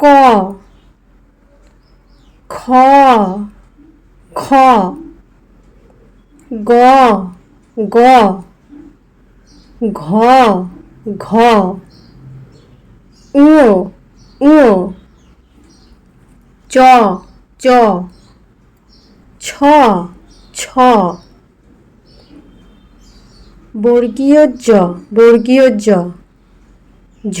ক খ খ, গ গ, ঘ ঘ উ উ চ চ, ছ ছ, বর্গীয় জ বর্গীয় জ, ঝ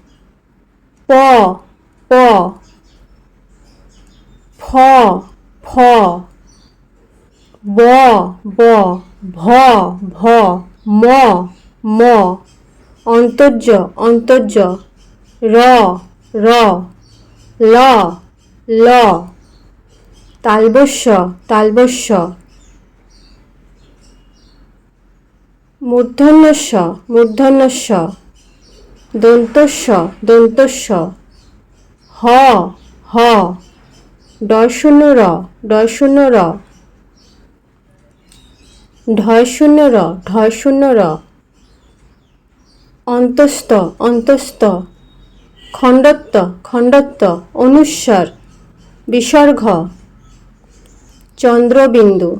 প প, ফ ফ, ব ব, ভ ভ, ম ম, অন্তর্য অন্তর্য, র র, ল ল, তালবস্য তালবস্য, মূর্ধন্যস্য মূর্ধন্যস্য দন্তস্য দন্তস্য হ হ। ডয় শূন্য র ডয় শূন্য র ঢয় র ঢয় র অন্তস্থ অন্তস্থ। খণ্ডত্ব খণ্ডত্ব, অনুস্বর। বিসর্গ। চন্দ্রবিন্দু।